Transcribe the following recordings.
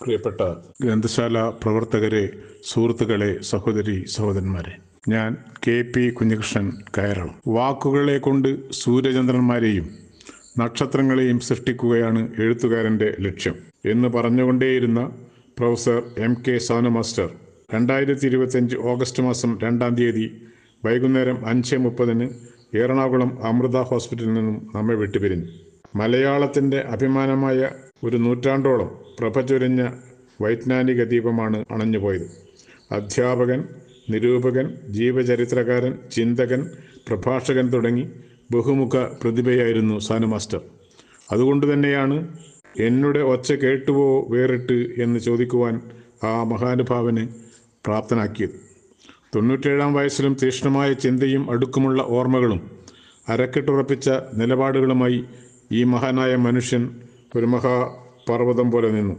പ്രിയപ്പെട്ട ഗ്രന്ഥശാല പ്രവർത്തകരെ സുഹൃത്തുക്കളെ സഹോദരി സഹോദരന്മാരെ ഞാൻ കെ പി കുഞ്ഞികൃഷ്ണൻ കയറളം. വാക്കുകളെ കൊണ്ട് സൂര്യചന്ദ്രന്മാരെയും നക്ഷത്രങ്ങളെയും സൃഷ്ടിക്കുകയാണ് എഴുത്തുകാരന്റെ ലക്ഷ്യം എന്ന് പറഞ്ഞുകൊണ്ടേയിരുന്ന professor M K Sanu master. രണ്ടായിരത്തി ഇരുപത്തിയഞ്ച് ഓഗസ്റ്റ് മാസം രണ്ടാം തീയതി വൈകുന്നേരം അഞ്ച് മുപ്പതിന് എറണാകുളം അമൃത ഹോസ്പിറ്റലിൽ നിന്നും നമ്മെ വിട്ടുപിരിഞ്ഞു. മലയാളത്തിന്റെ അഭിമാനമായ ഒരു നൂറ്റാണ്ടോളം പ്രഭ ചൊരിഞ്ഞ വൈജ്ഞാനിക ദീപമാണ് അണഞ്ഞുപോയത്. അധ്യാപകൻ നിരൂപകൻ ജീവചരിത്രകാരൻ ചിന്തകൻ പ്രഭാഷകൻ തുടങ്ങി ബഹുമുഖ പ്രതിഭയായിരുന്നു സാനു മാസ്റ്റർ അതുകൊണ്ട് തന്നെയാണ് എന്നുടെ ഒച്ച കേട്ടുവോ വേറിട്ട് എന്ന് ചോദിക്കുവാൻ ആ മഹാനുഭാവന് പ്രാപ്തനാക്കിയത്. തൊണ്ണൂറ്റേഴാം വയസ്സിലും തീക്ഷ്ണമായ ചിന്തയും അടുക്കുമുള്ള ഓർമ്മകളും അരക്കെട്ടുറപ്പിച്ച നിലപാടുകളുമായി ഈ മഹാനായ മനുഷ്യൻ ഒരു മഹാപർവതം പോലെ നിന്നു.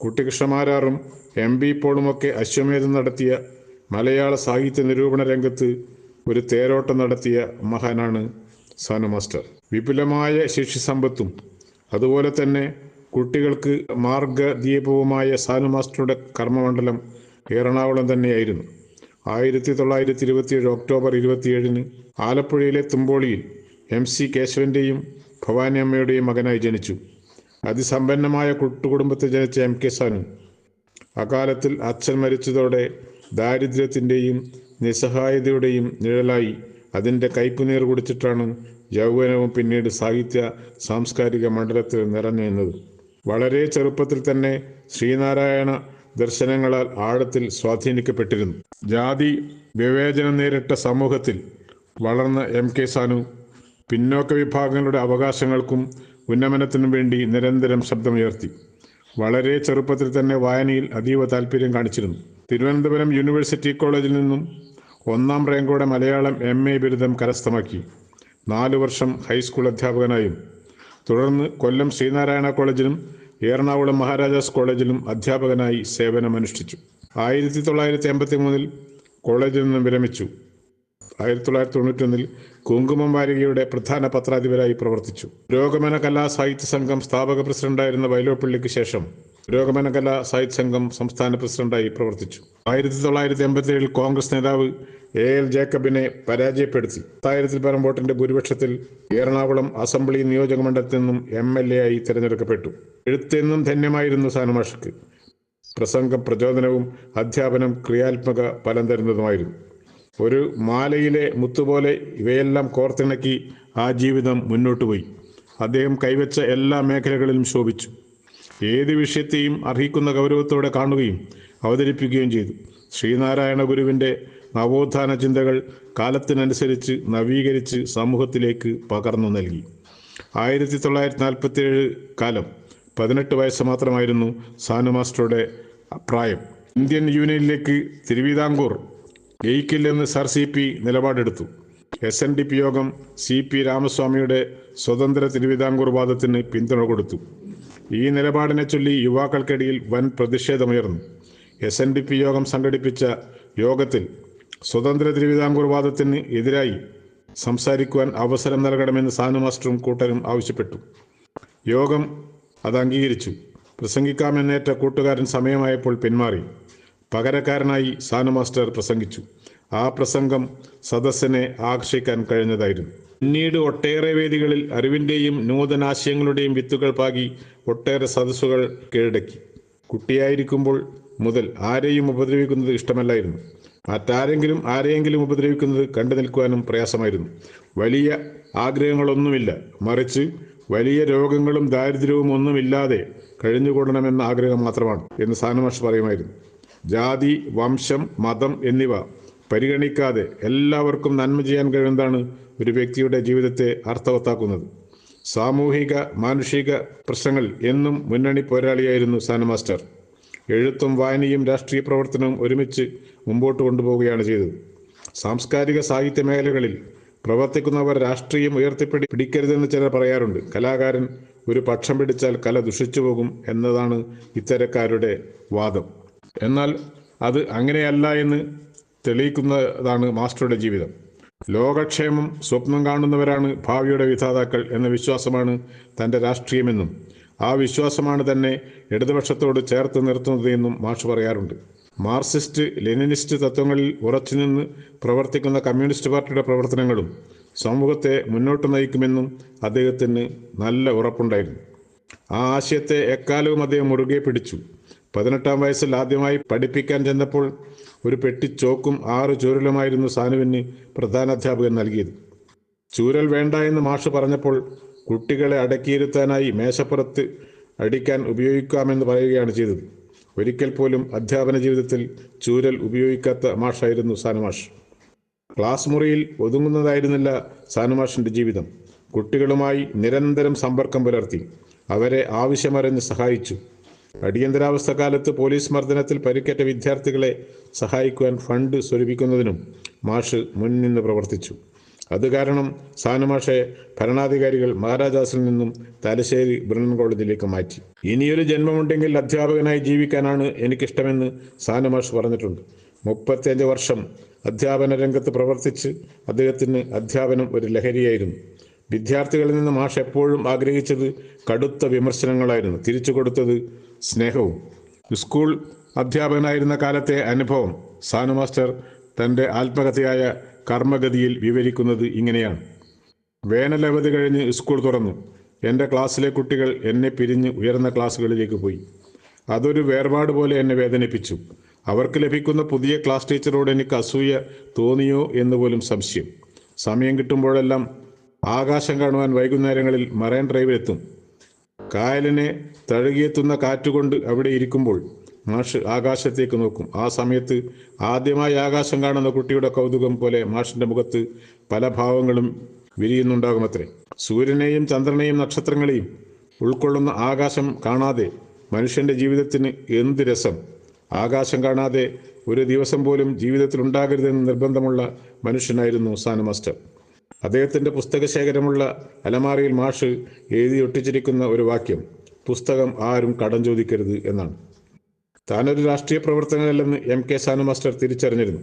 കുട്ടികൃഷ്ണമാരാറും എം ബി പോളുമൊക്കെ അശ്വമേധം നടത്തിയ മലയാള സാഹിത്യ നിരൂപണ രംഗത്ത് ഒരു തേരോട്ടം നടത്തിയ മഹാനാണ് സാനു മാസ്റ്റർ. വിപുലമായ ശിഷ്യസമ്പത്തും അതുപോലെ തന്നെ കുട്ടികൾക്ക് മാർഗദീപവുമായ സാനു മാസ്റ്ററുടെ കർമ്മമണ്ഡലം എറണാകുളം തന്നെയായിരുന്നു. ആയിരത്തി തൊള്ളായിരത്തി ഇരുപത്തിയേഴ് ഒക്ടോബർ ഇരുപത്തിയേഴിന് ആലപ്പുഴയിലെ തുമ്പോളിയിൽ എം സി കേശവന്റെയും ഭവാനിയമ്മയുടെയും മകനായി ജനിച്ചു. അതിസമ്പന്നമായ കുട്ടുകുടുംബത്തിൽ ജനിച്ച എം കെ സാനു. അകാലത്തിൽ അച്ഛൻ മരിച്ചതോടെ ദാരിദ്ര്യത്തിന്റെയും നിസ്സഹായതയുടെയും നിഴലായി അതിന്റെ കയ്പുനീർ കുടിച്ചിട്ടാണ് യൗവനവും പിന്നീട് സാഹിത്യ സാംസ്കാരിക മണ്ഡലത്തിൽ നിറഞ്ഞു നിന്നത്. വളരെ ചെറുപ്പത്തിൽ തന്നെ ശ്രീനാരായണ ദർശനങ്ങളാൽ ആഴത്തിൽ സ്വാധീനിക്കപ്പെട്ടിരുന്നു. ജാതി വിവേചനം നേരിട്ട സമൂഹത്തിൽ വളർന്ന എം കെ സാനു പിന്നോക്ക വിഭാഗങ്ങളുടെ അവകാശങ്ങൾക്കും ഉന്നമനത്തിനും വേണ്ടി നിരന്തരം ശബ്ദമുയർത്തി. വളരെ ചെറുപ്പത്തിൽ തന്നെ വായനയിൽ അതീവ താല്പര്യം കാണിച്ചിരുന്നു. തിരുവനന്തപുരം യൂണിവേഴ്സിറ്റി കോളേജിൽ നിന്നും ഒന്നാം റാങ്കോടെ മലയാളം എം എ ബിരുദം കരസ്ഥമാക്കി. നാലു വർഷം ഹൈസ്കൂൾ അധ്യാപകനായും തുടർന്ന് കൊല്ലം ശ്രീനാരായണ കോളേജിലും എറണാകുളം മഹാരാജാസ് കോളേജിലും അധ്യാപകനായി സേവനമനുഷ്ഠിച്ചു. ആയിരത്തി തൊള്ളായിരത്തി എൺപത്തി മൂന്നിൽ കോളേജിൽ നിന്നും വിരമിച്ചു. ആയിരത്തി തൊള്ളായിരത്തി തൊണ്ണൂറ്റൊന്നിൽ കുങ്കുമം വാരികയുടെ പ്രധാന പത്രാധിപരായി പ്രവർത്തിച്ചു. പുരോഗമന കലാ സാഹിത്യ സംഘം സ്ഥാപക പ്രസിഡന്റായിരുന്ന വൈലോപ്പിള്ളിക്ക് ശേഷം പുരോഗമന കലാ സാഹിത്യ സംഘം സംസ്ഥാന പ്രസിഡന്റായി പ്രവർത്തിച്ചു. ആയിരത്തി തൊള്ളായിരത്തി എൺപത്തി ഏഴിൽ കോൺഗ്രസ് നേതാവ് എ എൽ ജേക്കബിനെ പരാജയപ്പെടുത്തി. പത്തായിരത്തിൽ പരം വോട്ടിന്റെ ഭൂരിപക്ഷത്തിൽ എറണാകുളം അസംബ്ലി നിയോജക മണ്ഡലത്തിൽ നിന്നും എം എൽ എ ആയി തെരഞ്ഞെടുക്കപ്പെട്ടു. എഴുത്തെന്നും ധന്യമായിരുന്നു സാനുമാഷക്ക്. പ്രസംഗം പ്രചോദനവും അധ്യാപനം ക്രിയാത്മക ഫലം തരുന്നതുമായിരുന്നു. ഒരു മാലയിലെ മുത്തുപോലെ ഇവയെല്ലാം കോർത്തിണക്കി ആ ജീവിതം മുന്നോട്ട് പോയി. അദ്ദേഹം കൈവച്ച എല്ലാ മേഖലകളിലും ശോഭിച്ചു. ഏത് വിഷയത്തെയും അർഹിക്കുന്ന ഗൗരവത്തോടെ കാണുകയും അവതരിപ്പിക്കുകയും ചെയ്തു. ശ്രീനാരായണ ഗുരുവിന്റെ നവോത്ഥാന ചിന്തകൾ കാലത്തിനനുസരിച്ച് നവീകരിച്ച് സമൂഹത്തിലേക്ക് പകർന്നു നൽകി. ആയിരത്തി തൊള്ളായിരത്തി നാൽപ്പത്തി ഏഴ് കാലം പതിനെട്ട് വയസ്സ് മാത്രമായിരുന്നു സാനു മാസ്റ്ററുടെ പ്രായം. ഇന്ത്യൻ യൂണിയനിലേക്ക് തിരുവിതാംകൂർ ജയിക്കില്ലെന്ന് sir C P നിലപാടെടുത്തു. S N D P Yogam C P രാമസ്വാമിയുടെ സ്വതന്ത്ര തിരുവിതാംകൂർ വാദത്തിന് പിന്തുണ കൊടുത്തു. ഈ നിലപാടിനെ ചൊല്ലി യുവാക്കൾക്കിടയിൽ വൻ പ്രതിഷേധമുയർന്നു. S N D P Yogam സംഘടിപ്പിച്ച യോഗത്തിൽ സ്വതന്ത്ര തിരുവിതാംകൂർ വാദത്തിന് എതിരായി സംസാരിക്കുവാൻ അവസരം നൽകണമെന്ന് സാനു മാസ്റ്ററും കൂട്ടരും ആവശ്യപ്പെട്ടു. യോഗം അത് അംഗീകരിച്ചു. പ്രസംഗിക്കാമെന്നേറ്റ കൂട്ടുകാരൻ സമയമായപ്പോൾ പിന്മാറി. പകരക്കാരനായി സാനു മാസ്റ്റർ പ്രസംഗിച്ചു. ആ പ്രസംഗം സദസ്സിനെ ആകർഷിക്കാൻ കഴിഞ്ഞതായിരുന്നു. പിന്നീട് ഒട്ടേറെ വേദികളിൽ അറിവിന്റെയും നൂതനാശയങ്ങളുടെയും വിത്തുകൾ പാകി ഒട്ടേറെ സദസ്സുകൾ കീഴടക്കി. കുട്ടിയായിരിക്കുമ്പോൾ മുതൽ ആരെയും ഉപദ്രവിക്കുന്നത് ഇഷ്ടമല്ലായിരുന്നു. മറ്റാരെങ്കിലും ആരെയെങ്കിലും ഉപദ്രവിക്കുന്നത് കണ്ടു നിൽക്കുവാനും പ്രയാസമായിരുന്നു. വലിയ ആഗ്രഹങ്ങളൊന്നുമില്ല. മറിച്ച് വലിയ രോഗങ്ങളും ദാരിദ്ര്യവും ഒന്നുമില്ലാതെ കഴിഞ്ഞുകൂടണമെന്ന ആഗ്രഹം മാത്രമാണ് എന്ന് സാനുമാഷ് പറയുമായിരുന്നു. ജാതി വംശം മതം എന്നിവ പരിഗണിക്കാതെ എല്ലാവർക്കും നന്മ ചെയ്യാൻ കഴിയുന്നതാണ് ഒരു വ്യക്തിയുടെ ജീവിതത്തെ അർത്ഥവത്താക്കുന്നത്. സാമൂഹിക മാനുഷിക പ്രശ്നങ്ങൾ എന്നും മുന്നണി പോരാളിയായിരുന്നു സാന മാസ്റ്റർ. എഴുത്തും വായനയും രാഷ്ട്രീയ പ്രവർത്തനവും ഒരുമിച്ച് മുമ്പോട്ട് കൊണ്ടുപോവുകയാണ് ചെയ്തത്. സാംസ്കാരിക സാഹിത്യ മേഖലകളിൽ പ്രവർത്തിക്കുന്നവർ രാഷ്ട്രീയം ഉയർത്തിപ്പിടി പിടിക്കരുതെന്ന് ചിലർ പറയാറുണ്ട്. കലാകാരൻ ഒരു പക്ഷം പിടിച്ചാൽ കല ദുഷിച്ചു പോകും എന്നതാണ് ഇത്തരക്കാരുടെ വാദം. എന്നാൽ അത് അങ്ങനെയല്ല എന്ന് തെളിയിക്കുന്നതാണ് മാസ്റ്ററുടെ ജീവിതം. ലോകക്ഷേമം സ്വപ്നം കാണുന്നവരാണ് ഭാവിയുടെ വിധാതാക്കൾ എന്ന വിശ്വാസമാണ് തന്റെ രാഷ്ട്രീയമെന്നും ആ വിശ്വാസമാണ് തന്നെ ഇടതുപക്ഷത്തോട് ചേർത്ത് നിർത്തുന്നത് എന്നും മാഷ് പറയാറുണ്ട്. മാർക്സിസ്റ്റ് ലെനിനിസ്റ്റ് തത്വങ്ങളിൽ ഉറച്ചുനിന്ന് പ്രവർത്തിക്കുന്ന കമ്മ്യൂണിസ്റ്റ് പാർട്ടിയുടെ പ്രവർത്തനങ്ങളും സമൂഹത്തെ മുന്നോട്ട് നയിക്കുമെന്നും അദ്ദേഹത്തിന് നല്ല ഉറപ്പുണ്ടായിരുന്നു. ആ ആശയത്തെ എക്കാലവും അദ്ദേഹം മുറുകെ പിടിച്ചു. പതിനെട്ടാം വയസ്സിൽ ആദ്യമായി പഠിപ്പിക്കാൻ ചെന്നപ്പോൾ ഒരു പെട്ടി ചോക്കും ആറ് ചൂരലുമായിരുന്നു സാനുവിന് പ്രധാനാധ്യാപകൻ നൽകിയത്. ചൂരൽ വേണ്ട എന്ന് മാഷ് പറഞ്ഞപ്പോൾ കുട്ടികളെ അടക്കിയിരുത്താനായി മേശപ്പുറത്ത് അടിക്കാൻ ഉപയോഗിക്കാമെന്ന് പറയുകയാണ് ചെയ്തത്. ഒരിക്കൽ പോലും അധ്യാപന ജീവിതത്തിൽ ചൂരൽ ഉപയോഗിക്കാത്ത മാഷായിരുന്നു സാനുമാഷ് ക്ലാസ് മുറിയിൽ ഒതുങ്ങുന്നതായിരുന്നില്ല സാനുമാഷിന്റെ ജീവിതം. കുട്ടികളുമായി നിരന്തരം സമ്പർക്കം പുലർത്തി. അവരെ ആവശ്യമറിഞ്ഞ് സഹായിച്ചു. അടിയന്തരാവസ്ഥ കാലത്ത് പോലീസ് മർദ്ദനത്തിൽ പരിക്കേറ്റ വിദ്യാർത്ഥികളെ സഹായിക്കുവാൻ ഫണ്ട് സ്വരൂപിക്കുന്നതിനും മാഷ് മുൻനിന്ന് പ്രവർത്തിച്ചു. അത് കാരണം സാനമാഷെ ഭരണാധികാരികൾ മഹാരാജാസിൽ നിന്നും തലശ്ശേരി ബ്രണ്ണൻ കോളേജിലേക്ക് മാറ്റി. ഇനിയൊരു ജന്മമുണ്ടെങ്കിൽ അധ്യാപകനായി ജീവിക്കാനാണ് എനിക്കിഷ്ടമെന്ന് സാനമാഷ് പറഞ്ഞിട്ടുണ്ട്. മുപ്പത്തിയഞ്ച് വർഷം അധ്യാപന രംഗത്ത് പ്രവർത്തിച്ച് അദ്ദേഹത്തിന് അധ്യാപനം ഒരു ലഹരിയായിരുന്നു. വിദ്യാർത്ഥികളിൽ നിന്ന് മാഷ് എപ്പോഴും ആഗ്രഹിച്ചത് കടുത്ത വിമർശനങ്ങളായിരുന്നു. തിരിച്ചു കൊടുത്തത് സ്നേഹവും. സ്കൂൾ അധ്യാപകനായിരുന്ന കാലത്തെ അനുഭവം സാനു മാസ്റ്റർ തന്റെ ആത്മകഥയായ കർമ്മഗതിയിൽ വിവരിക്കുന്നത് ഇങ്ങനെയാണ്. വേനലവധി കഴിഞ്ഞ് സ്കൂൾ തുറന്നു. എന്റെ ക്ലാസ്സിലെ കുട്ടികൾ എന്നെ പിരിഞ്ഞ് ഉയർന്ന ക്ലാസ്സുകളിലേക്ക് പോയി. അതൊരു വേർപാട് പോലെ എന്നെ വേദനിപ്പിച്ചു. അവർക്ക് ലഭിക്കുന്ന പുതിയ ക്ലാസ് ടീച്ചറോട് എനിക്ക് അസൂയ തോന്നിയോ എന്ന് പോലും സംശയം. സമയം കിട്ടുമ്പോഴെല്ലാം ആകാശം കാണുവാൻ വൈകുന്നേരങ്ങളിൽ മറൈൻ ഡ്രൈവിലെത്തും. കായലിനെ തഴുകിയെത്തുന്ന കാറ്റുകൊണ്ട് അവിടെ ഇരിക്കുമ്പോൾ മാഷ് ആകാശത്തേക്ക് നോക്കും. ആ സമയത്ത് ആദ്യമായി ആകാശം കാണുന്ന കുട്ടിയുടെ കൗതുകം പോലെ മാഷിന്റെ മുഖത്ത് പല ഭാവങ്ങളും വിരിയുന്നുണ്ടാകുമത്രേ. സൂര്യനെയും ചന്ദ്രനെയും നക്ഷത്രങ്ങളെയും ഉൾക്കൊള്ളുന്ന ആകാശം കാണാതെ മനുഷ്യന്റെ ജീവിതത്തിന് എന്ത് രസം. ആകാശം കാണാതെ ഒരു ദിവസം പോലും ജീവിതത്തിൽ ഉണ്ടാകരുതെന്ന് നിർബന്ധമുള്ള മനുഷ്യനായിരുന്നു സാനു മാസ്റ്റർ അദ്ദേഹത്തിന്റെ പുസ്തകശേഖരമുള്ള അലമാറിയിൽ മാഷ് എഴുതി ഒട്ടിച്ചിരിക്കുന്ന ഒരു വാക്യം പുസ്തകം ആരും കടം ചോദിക്കരുത് എന്നാണ്. താനൊരു രാഷ്ട്രീയ പ്രവർത്തകനല്ലെന്ന് എം കെ സാനു മാസ്റ്റർ തിരിച്ചറിഞ്ഞിരുന്നു.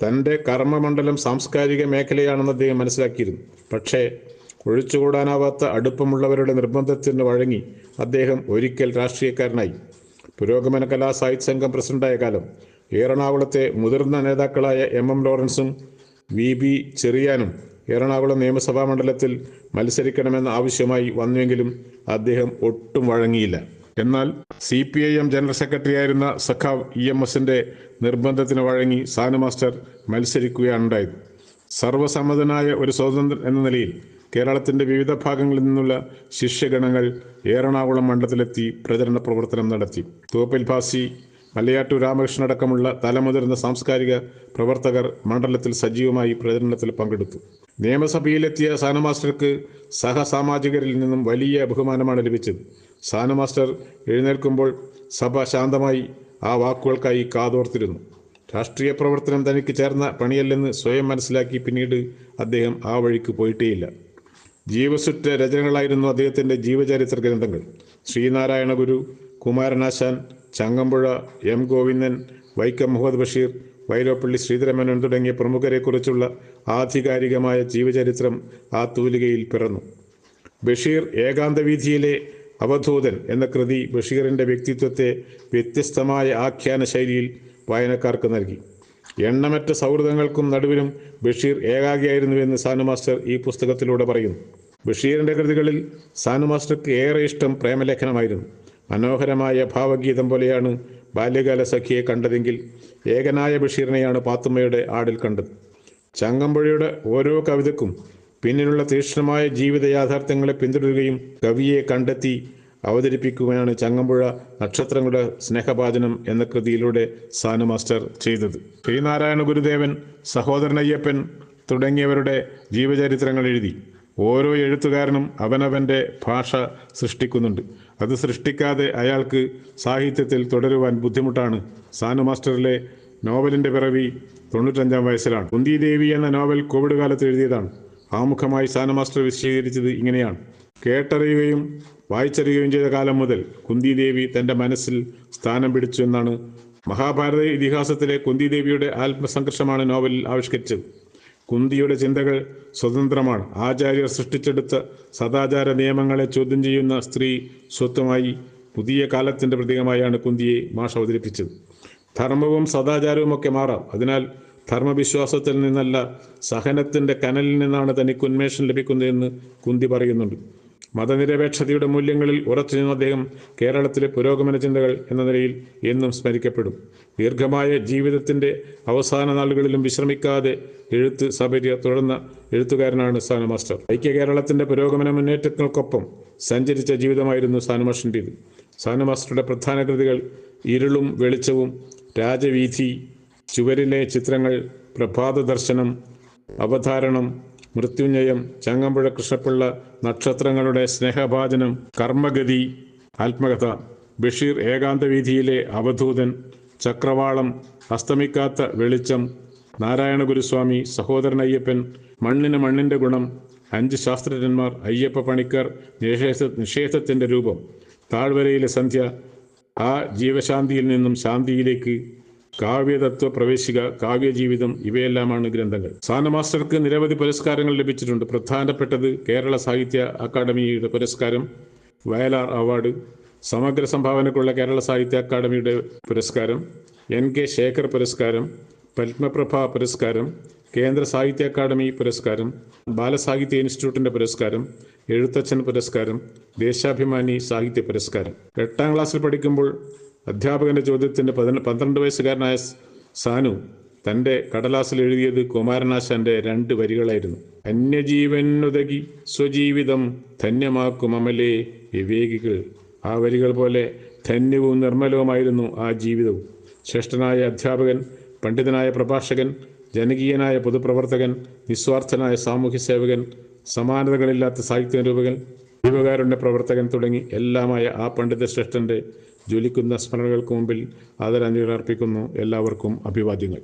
തന്റെ കർമ്മമണ്ഡലം സാംസ്കാരിക മേഖലയാണെന്ന് അദ്ദേഹം മനസ്സിലാക്കിയിരുന്നു. പക്ഷേ ഒഴിച്ചുകൂടാനാവാത്ത അടുപ്പമുള്ളവരുടെ നിർബന്ധത്തിന് വഴങ്ങി അദ്ദേഹം ഒരിക്കൽ രാഷ്ട്രീയക്കാരനായി. പുരോഗമന കലാ സാഹിത്യ സംഘം പ്രസിഡന്റായ കാലം എറണാകുളത്തെ മുതിർന്ന നേതാക്കളായ എം എം ലോറൻസും വി ബി ചെറിയാനും എറണാകുളം നിയമസഭാ മണ്ഡലത്തിൽ മത്സരിക്കണമെന്ന ആവശ്യമായി വന്നുവെങ്കിലും അദ്ദേഹം ഒട്ടും വഴങ്ങിയില്ല. എന്നാൽ C P I M general secretary ആയിരുന്ന സഖാവ് ഇ എം എസിന്റെ നിർബന്ധത്തിന് വഴങ്ങി സാനു മാസ്റ്റർ മത്സരിക്കുകയാണ് ഉണ്ടായത് സർവസമ്മതനായ ഒരു സ്വതന്ത്രൻ എന്ന നിലയിൽ കേരളത്തിന്റെ വിവിധ ഭാഗങ്ങളിൽ നിന്നുള്ള ശിഷ്യഗണങ്ങൾ എറണാകുളം മണ്ഡലത്തിലെത്തി പ്രചരണ പ്രവർത്തനം നടത്തി. തോപ്പിൽ ഭാസി മലയാറ്റൂർ രാമകൃഷ്ണൻ അടക്കമുള്ള തലമുതിർന്ന സാംസ്കാരിക പ്രവർത്തകർ മണ്ഡലത്തിൽ സജീവമായി പ്രചരണത്തിൽ പങ്കെടുത്തു. നിയമസഭയിലെത്തിയ സാനമാസ്റ്റർക്ക് സഹസാമാജികരിൽ നിന്നും വലിയ ബഹുമാനമാണ് ലഭിച്ചത്. സാനമാസ്റ്റർ എഴുന്നേൽക്കുമ്പോൾ സഭ ശാന്തമായി ആ വാക്കുകൾക്കായി കാതോർത്തിരുന്നു. രാഷ്ട്രീയ പ്രവർത്തനം തനിക്ക് ചേർന്ന പണിയല്ലെന്ന് സ്വയം മനസ്സിലാക്കി പിന്നീട് അദ്ദേഹം ആ വഴിക്ക് പോയിട്ടേയില്ല. ജീവസുറ്റ രചനകളായിരുന്നു അദ്ദേഹത്തിന്റെ ജീവചരിത്ര ഗ്രന്ഥങ്ങൾ. ശ്രീനാരായണ ഗുരു കുമാരനാശാൻ ചങ്ങമ്പുഴ എം ഗോവിന്ദൻ വൈക്കം മുഹമ്മദ് ബഷീർ വൈലോപ്പള്ളി ശ്രീധരമേനോൻ തുടങ്ങിയ പ്രമുഖരെക്കുറിച്ചുള്ള ആധികാരികമായ ജീവചരിത്രം ആ തൂലികയിൽ പിറന്നു. ബഷീർ ഏകാന്തവീഥിയിലെ അവധൂതൻ എന്ന കൃതി ബഷീറിന്റെ വ്യക്തിത്വത്തെ വ്യത്യസ്തമായ ആഖ്യാന ശൈലിയിൽ വായനക്കാർക്ക് നൽകി. എണ്ണമറ്റ സൗഹൃദങ്ങൾക്കും നടുവിലും ബഷീർ ഏകാഗിയായിരുന്നുവെന്ന് സാനു മാസ്റ്റർ ഈ പുസ്തകത്തിലൂടെ പറയുന്നു. ബഷീറിന്റെ കൃതികളിൽ സാനു മാസ്റ്റർക്ക് ഏറെ ഇഷ്ടം പ്രേമലേഖനമായിരുന്നു. മനോഹരമായ ഭാവഗീതം പോലെയാണ് ബാല്യകാല സഖിയെ കണ്ടതെങ്കിൽ ഏകനായ ബഷീറിനെയാണ് പാത്തുമ്മയുടെ ആടിൽ കണ്ടത്. ചങ്ങമ്പുഴയുടെ ഓരോ കവിതക്കും പിന്നിലുള്ള തീക്ഷ്ണമായ ജീവിത യാഥാർത്ഥ്യങ്ങളെ പിന്തുടരുകയും കവിയെ കണ്ടെത്തി അവതരിപ്പിക്കുകയാണ് ചങ്ങമ്പുഴ നക്ഷത്രങ്ങളുടെ സ്നേഹപാചനം എന്ന കൃതിയിലൂടെ സാനു മാസ്റ്റർ ചെയ്തത്. ശ്രീനാരായണ ഗുരുദേവൻ സഹോദരൻ അയ്യപ്പൻ തുടങ്ങിയവരുടെ ജീവചരിത്രങ്ങൾ എഴുതി. ഓരോ എഴുത്തുകാരനും അവനവന്റെ ഭാഷ സൃഷ്ടിക്കുന്നുണ്ട്. അത് സൃഷ്ടിക്കാതെ അയാൾക്ക് സാഹിത്യത്തിൽ തുടരുവാൻ ബുദ്ധിമുട്ടാണ്. സാനു മാസ്റ്ററിലെ നോവലിന്റെ പിറവി തൊണ്ണൂറ്റഞ്ചാം വയസ്സിലാണ്. കുന്തിദേവി എന്ന നോവൽ കോവിഡ് കാലത്ത് എഴുതിയതാണ്. ആമുഖമായി സാനു മാസ്റ്റർ വിശദീകരിച്ചത് ഇങ്ങനെയാണ്. കേട്ടറിയുകയും വായിച്ചറിയുകയും ചെയ്ത കാലം മുതൽ കുന്തിദേവി തന്റെ മനസ്സിൽ സ്ഥാനം പിടിച്ചു എന്നാണ് മഹാഭാരത ഇതിഹാസത്തിലെ കുന്തിദേവിയുടെ ആത്മസംഘർഷമാണ് നോവലിൽ ആവിഷ്കരിച്ചത്. കുന്തിയുടെ ചിന്തകൾ സ്വതന്ത്രമാണ്. ആചാര്യർ സൃഷ്ടിച്ചെടുത്ത സദാചാര നിയമങ്ങളെ ചോദ്യം ചെയ്യുന്ന സ്ത്രീ സ്വത്വമായി പുതിയ കാലത്തിന്റെ പ്രതീകമായാണ് കുന്തിയെ മാഷ് അവതരിപ്പിച്ചത്. ധർമ്മവും സദാചാരവും ഒക്കെ മാറാം. അതിനാൽ ധർമ്മവിശ്വാസത്തിൽ നിന്നല്ല സഹനത്തിന്റെ കനലിൽ നിന്നാണ് തനിക്ക് ഉന്മേഷം ലഭിക്കുന്നതെന്ന് കുന്തി പറയുന്നുണ്ട്. മതനിരപേക്ഷതയുടെ മൂല്യങ്ങളിൽ ഉറച്ചുനിന്ന അദ്ദേഹം കേരളത്തിലെ പുരോഗമന ചിന്തകൾ എന്ന നിലയിൽ എന്നും സ്മരിക്കപ്പെടും. ദീർഘമായ ജീവിതത്തിന്റെ അവസാന നാളുകളിലും വിശ്രമിക്കാതെ എഴുത്ത് സബര്യ തുടർന്ന എഴുത്തുകാരനാണ് സാനു മാസ്റ്റർ. ഐക്യ കേരളത്തിന്റെ പുരോഗമന മുന്നേറ്റങ്ങൾക്കൊപ്പം സഞ്ചരിച്ച ജീവിതമായിരുന്നു സാനു മാഷിന്റേത് സാനു മാസ്റ്ററുടെ പ്രധാന കൃതികൾ ഇരുളും വെളിച്ചവും രാജവീഥി ചുവരിലെ ചിത്രങ്ങൾ പ്രഭാത ദർശനം അവതാരണം മൃത്യുഞ്ജയം ചങ്ങമ്പുഴ കൃഷ്ണപിള്ള നക്ഷത്രങ്ങളുടെ സ്നേഹഭാജനം കർമ്മഗതി ആത്മകഥ ബഷീർ ഏകാന്തവീതിയിലെ അവധൂതൻ ചക്രവാളം അസ്തമിക്കാത്ത വെളിച്ചം നാരായണ ഗുരുസ്വാമി സഹോദരൻ അയ്യപ്പൻ മണ്ണിന് മണ്ണിന്റെ ഗുണം അഞ്ച് ശാസ്ത്രജ്ഞന്മാർ അയ്യപ്പ പണിക്കർ നിഷേധ നിഷേധത്തിന്റെ രൂപം. താഴ്വരയിലെ സന്ധ്യ ആ ജീവശാന്തിയിൽ നിന്നും ശാന്തിയിലേക്ക് കാവ്യതത്വ പ്രവേശിക കാവ്യജീവിതം ഇവയെല്ലാമാണ് ഗ്രന്ഥങ്ങൾ. സാന മാസ്റ്റർക്ക് നിരവധി പുരസ്കാരങ്ങൾ ലഭിച്ചിട്ടുണ്ട്. പ്രധാനപ്പെട്ടത് കേരള സാഹിത്യ അക്കാദമിയുടെ പുരസ്കാരം വയലാർ അവാർഡ് സമഗ്ര സംഭാവനക്കുള്ള കേരള സാഹിത്യ അക്കാദമിയുടെ പുരസ്കാരം എൻ കെ ശേഖർ പുരസ്കാരം പത്മപ്രഭ പുരസ്കാരം കേന്ദ്ര സാഹിത്യ അക്കാദമി പുരസ്കാരം ബാലസാഹിത്യ ഇൻസ്റ്റിറ്റ്യൂട്ടിന്റെ പുരസ്കാരം എഴുത്തച്ഛൻ പുരസ്കാരം ദേശാഭിമാനി സാഹിത്യ പുരസ്കാരം. എട്ടാം ക്ലാസ്സിൽ പഠിക്കുമ്പോൾ അധ്യാപകന്റെ ചോദ്യത്തിന് പതിന പന്ത്രണ്ട് വയസ്സുകാരനായ സാനു തന്റെ കടലാസിൽ എഴുതിയത് കുമാരനാശാന്റെ രണ്ട് വരികളായിരുന്നു. അന്യജീവനുതകി സ്വജീവിതം ധന്യമാക്കും അമലേ വിവേകികൾ ആ വരികൾ പോലെ ധന്യവും നിർമ്മലവുമായിരുന്നു ആ ജീവിതവും. ശ്രേഷ്ഠനായ അധ്യാപകൻ പണ്ഡിതനായ പ്രഭാഷകൻ ജനകീയനായ പൊതുപ്രവർത്തകൻ നിസ്വാർത്ഥനായ സാമൂഹ്യ സേവകൻ സമാനതകളില്ലാത്ത സാഹിത്യ രൂപകൻ ജീവകാരുണ്യ പ്രവർത്തകൻ തുടങ്ങി എല്ലാമായ ആ പണ്ഡിത ശ്രേഷ്ഠന്റെ ജ്വലിക്കുന്ന സ്മരണകൾക്ക് മുമ്പിൽ ആദരാഞ്ജലികൾ അർപ്പിക്കുന്നു. എല്ലാവർക്കും അഭിവാദ്യങ്ങൾ.